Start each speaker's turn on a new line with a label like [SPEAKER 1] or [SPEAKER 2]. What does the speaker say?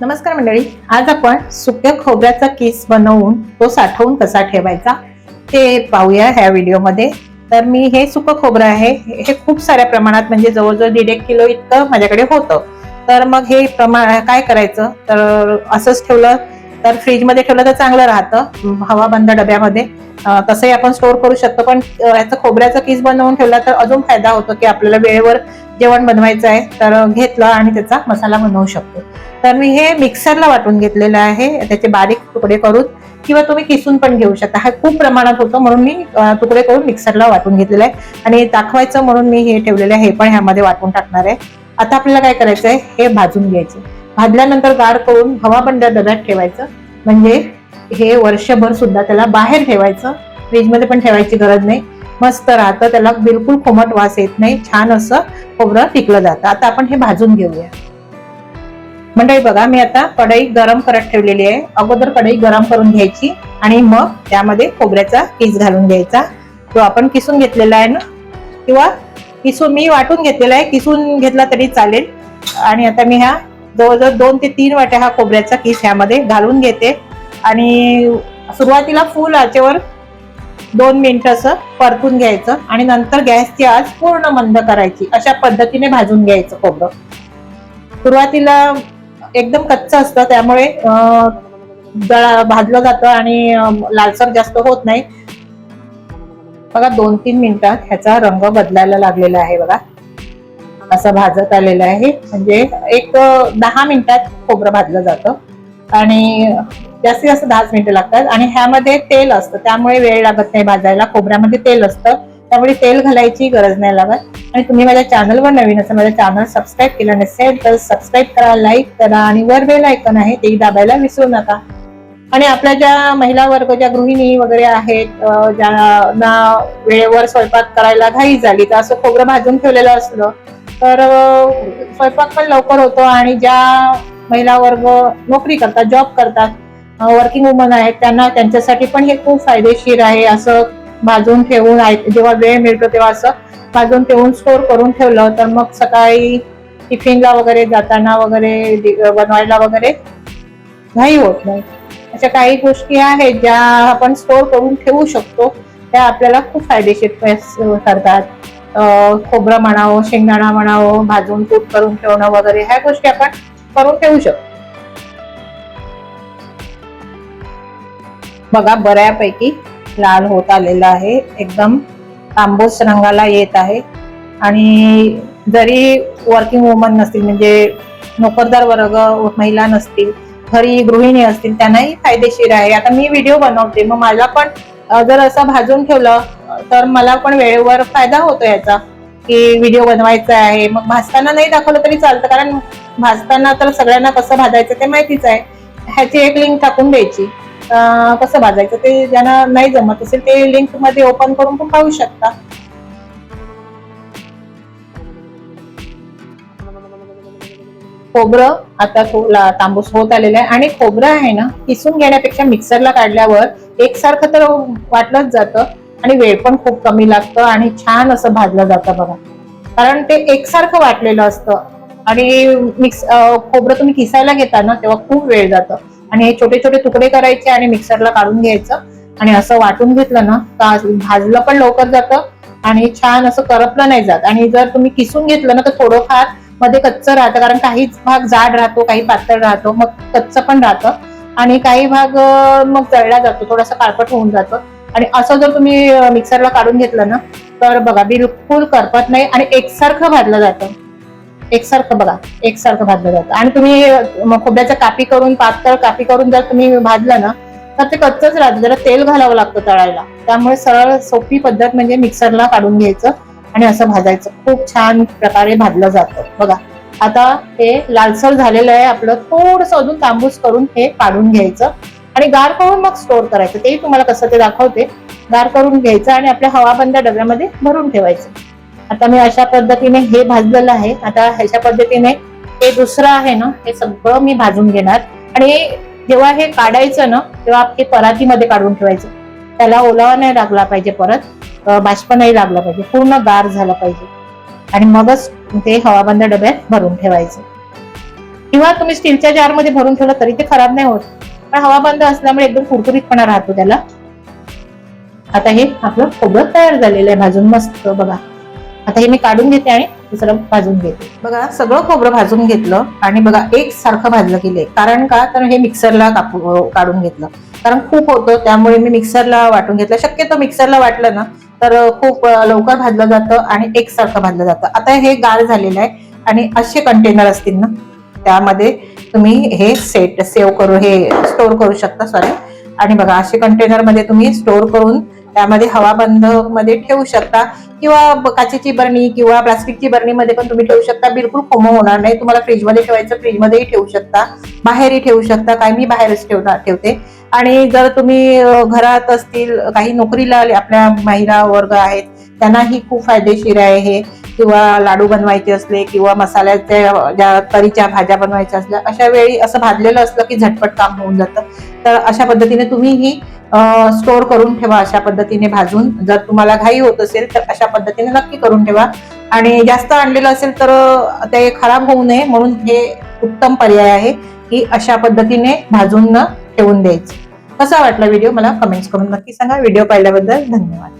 [SPEAKER 1] नमस्कार मंडळी आज आपण सुक्या खोबऱ्याचा किस बनवून तो साठवून कसा ठेवायचा ते पाहूया ह्या व्हिडिओमध्ये. तर मी हे सुकं खोबरं आहे हे खूप साऱ्या प्रमाणात म्हणजे जवळजवळ दीड एक किलो इतकं माझ्याकडे होतं. तर मग हे प्रमाण काय करायचं? तर असंच ठेवलं तर फ्रीजमध्ये ठेवलं तर चांगलं राहतं हवा बंद डब्यामध्ये. तसंही आपण स्टोअर करू शकतो पण याचं खोबऱ्याचा किस बनवून ठेवला तर अजून फायदा होतो की आपल्याला वेळेवर जेवण बनवायचं आहे तर घेतलं आणि त्याचा मसाला बनवू शकतो. तर मी हे मिक्सरला वाटून घेतलेलं आहे. त्याचे बारीक तुकडे करून किंवा तुम्ही किसून पण घेऊ शकता. हा खूप प्रमाणात होतं म्हणून मी तुकडे करून मिक्सरला वाटून घेतलेलं आहे. आणि दाखवायचं म्हणून मी हे ठेवलेलं आहे. हे पण ह्यामध्ये वाटून टाकणार आहे. आता आपल्याला काय करायचं आहे हे भाजून घ्यायचं. भाजल्यानंतर गार करून हवा हवाबंद डब्यात ठेवायचं. म्हणजे हे वर्षभर सुद्धा त्याला बाहेर ठेवायचं. फ्रीजमध्ये पण ठेवायची गरज नाही. मस्त राहतं. त्याला बिलकुल कोमट वास येत नाही. छान असं खोबरं टिकलं जातं. आता आपण हे भाजून घेऊया. मंडळी बघा मी आता कढई गरम करत ठेवलेली आहे. अगोदर कढई गरम करून घ्यायची आणि मग त्यामध्ये खोबऱ्याचा किस घालून घ्यायचा. तो आपण किसून घेतलेला आहे ना किंवा किसून मी वाटून घेतलेला आहे किसून घेतला तरी चालेल. आणि आता मी ह्या जवळजवळ दोन ते तीन वाट्या हा खोबऱ्याचा किस ह्यामध्ये घालून घेते. आणि सुरुवातीला फुल आचेवर दोन मिनिट असं परतून घ्यायचं आणि नंतर गॅसची आच पूर्ण मंद करायची. अशा पद्धतीने भाजून घ्यायचं खोबरं. सुरुवातीला एकदम कच्चं असतं त्यामुळे भाजलं जातं आणि लालसर जास्त होत नाही. बघा दोन तीन मिनिटात ह्याचा रंग बदलायला लागलेला आहे बघा. असं भाजत आलेलं आहे. म्हणजे एक दहा मिनिटात खोबरं भाजलं जातं. आणि जास्तीत जास्त दहाच मिनिटं लागतात. आणि ह्यामध्ये तेल असतं. त्यामुळे वेळ लागत नाही भाजायला. खोबऱ्यामध्ये तेल असतं. त्यामुळे तेल घालायची गरज नाही लागत. आणि तुम्ही माझ्या चॅनलवर नवीन असेल माझ्या चॅनल सबस्क्राईब केलं नसेल तर सबस्क्राईब करा लाईक करा आणि वर बेल ऐकन आहे ते दाबायला विसरू नका. आणि आपल्या ज्या महिला वर्ग ज्या गृहिणी वगैरे आहेत ज्यांना वेळेवर स्वयंपाक करायला घाई झाली तर असं खोबरं भाजून ठेवलेलं असलं तर स्वयंपाक पण लवकर होतो आणि ज्या महिला वर्ग नोकरी करतात जॉब करतात वर्किंग वुमन आहेत त्यांना त्यांच्यासाठी पण हे खूप फायदेशीर आहे असं भाजून ठेवून जेव्हा वेळ मिळतो तेव्हा असं भाजून ठेवून स्टोर करून ठेवलं तर मग सकाळी टिफिनला वगैरे जाताना वगैरे बनवायला वगैरे घाई होत नाही. अशा काही गोष्टी आहेत ज्या आपण स्टोर करून ठेवू शकतो. त्या आपल्याला खूप फायदेशीर ठरतात. खोबरं म्हणावं शेंगदाणा म्हणावं भाजून तूप करून ठेवणं वगैरे ह्या गोष्टी आपण करून ठेवू शकतो. बघा बऱ्यापैकी लाल होत आलेला आहे. एकदम तांबूस रंगाला येत आहे. आणि जरी वर्किंग वुमन नसतील म्हणजे नोकरदार वर्ग महिला नसतील घरी गृहिणी असतील त्यांनाही फायदेशीर आहे. आता मी व्हिडिओ बनवते. मग मला पण जर असं भाजून ठेवलं तर मला पण वेळेवर फायदा होतो याचा की व्हिडिओ बनवायचा आहे. मग भाजताना नाही दाखवलं तरी चालतं कारण भाजताना तर सगळ्यांना कसं भाजायचं ते माहितीच आहे. ह्याची एक लिंक टाकून द्यायची. कसं भाजायचं ते ज्यांना नाही जमत असेल ते लिंकमध्ये ओपन करून पण पाहू शकता. खोबरं आता तांबूस होत आलेलं आहे. आणि खोबरं आहे ना किसून घेण्यापेक्षा मिक्सरला काढल्यावर एकसारखं तर वाटलंच जातं आणि वेळ पण खूप कमी लागतं आणि छान असं भाजलं जातं बघा. कारण ते एकसारखं वाटलेलं असतं. आणि मिक्स खोबरं तुम्ही किसायला घेता ना तेव्हा खूप वेळ जातं. आणि हे छोटे छोटे तुकडे करायचे आणि मिक्सरला काढून घ्यायचं. आणि असं वाटून घेतलं ना तर भाजलं पण लवकर जातं आणि छान असं करपलं नाही जात. आणि जर तुम्ही किसून घेतलं ना तर थोडंफारमध्ये कच्चं राहतं कारण काही भाग जाड राहतो काही पातळ राहतो मग कच्चं पण राहतं. आणि काही भाग मग जळला जातो थोडासा काळपट होऊन जातं. आणि असं जर तुम्ही मिक्सरला काढून घेतलं ना तर बघा बिलकुल करपत नाही आणि एकसारखं भाजलं जातं. एकसारखं बघा एकसारखं भाजलं जातं. आणि तुम्ही अं, खोबऱ्याचं कापी करून पातळ कापी करून जर तुम्ही भाजलं ना तर ते कच्चच राहतं. जरा तेल घालावं लागतं तळायला. त्यामुळे सरळ सोपी पद्धत म्हणजे मिक्सरला काढून घ्यायचं आणि असं भाजायचं. खूप छान प्रकारे भाजलं जातं. बघा आता हे लालसर झालेलं आहे आपलं. थोडस अजून तांबूस करून हे काढून घ्यायचं. आणि गार करून मग स्टोअर करायचं. तेही तुम्हाला कसं ते दाखवते. गार करून घ्यायचं आणि आपल्या हवाबंद डब्यामध्ये भरून ठेवायचं. आता मी अशा पद्धतीने हे भाजलेलं आहे. आता ह्याच्या पद्धतीने हे दुसरं आहे ना हे सगळं मी भाजून घेणार. आणि जेव्हा हे काढायचं ना तेव्हा हे परातीमध्ये काढून ठेवायचं. त्याला ओलावा नाही लागला पाहिजे परत बाष्प नाही लागला पाहिजे. पूर्ण गार झाला पाहिजे. आणि मगच ते हवाबंद डब्यात भरून ठेवायचं. किंवा तुम्ही स्टीलच्या जारमध्ये भरून ठेवलं तरी ते खराब नाही होत. पण हवाबंद असल्यामुळे एकदम कुरकुरीतपणा राहतो त्याला. आता हे आपलं खोबरं तयार झालेलं आहे भाजून. मस्त बघा. आता हे मी काढून घेते आणि दुसरं भाजून घेते. बघा सगळं खोबरं भाजून घेतलं आणि बघा एक सारखं भाजलं गेले कारण का? तर हे मिक्सरला कापू काढून घेतलं. कारण खूप होतं त्यामुळे मी मिक्सरला वाटून घेतलं. शक्यतो मिक्सरला वाटलं ना तर खूप लवकर भाजलं जातं आणि एकसारखं भाजलं जातं. आता हे गार झालेलं आहे आणि असे कंटेनर असतील ना त्यामध्ये तुम्ही हे सेट सेव्ह करू हे स्टोअर करू शकता सॉरी आणि बघा असे कंटेनरमध्ये तुम्ही स्टोअर करून त्यामध्ये हवा बंदमध्ये ठेवू शकता. किंवा काचेची बरणी किंवा प्लास्टिकची बरणीमध्ये पण तुम्ही ठेवू शकता. बिलकुल कोमो होणार नाही. तुम्हाला फ्रीजमध्ये ठेवायचं फ्रीजमध्येही ठेवू शकता. बाहेरही ठेवू शकता. काय मी बाहेरच ठेवणार ठेवते. आणि जर तुम्ही घरात असतील काही नोकरीला आले- आपल्या महिला वर्ग आहेत त्यांनाही खूप फायदेशीर आहे हे. किंवा लाडू बनवायचे असले किंवा मसाल्याच्या ज्या तरीच्या भाज्या बनवायच्या असल्या अशा वेळी असं भाजलेलं असलं की झटपट काम होऊन जातं. तर अशा पद्धतीने तुम्ही ही स्टोअर करून ठेवा अशा पद्धतीने भाजून. जर तुम्हाला घाई होत असेल तर अशा पद्धतीने नक्की करून ठेवा. आणि जास्त आणलेलं असेल तर ते खराब होऊ नये म्हणून हे उत्तम पर्याय आहे की अशा पद्धतीने भाजून ठेवून द्यायचं. कसा वाटला व्हिडिओ मला कमेंट्स करून नक्की सांगा. व्हिडिओ पाहिल्याबद्दल धन्यवाद.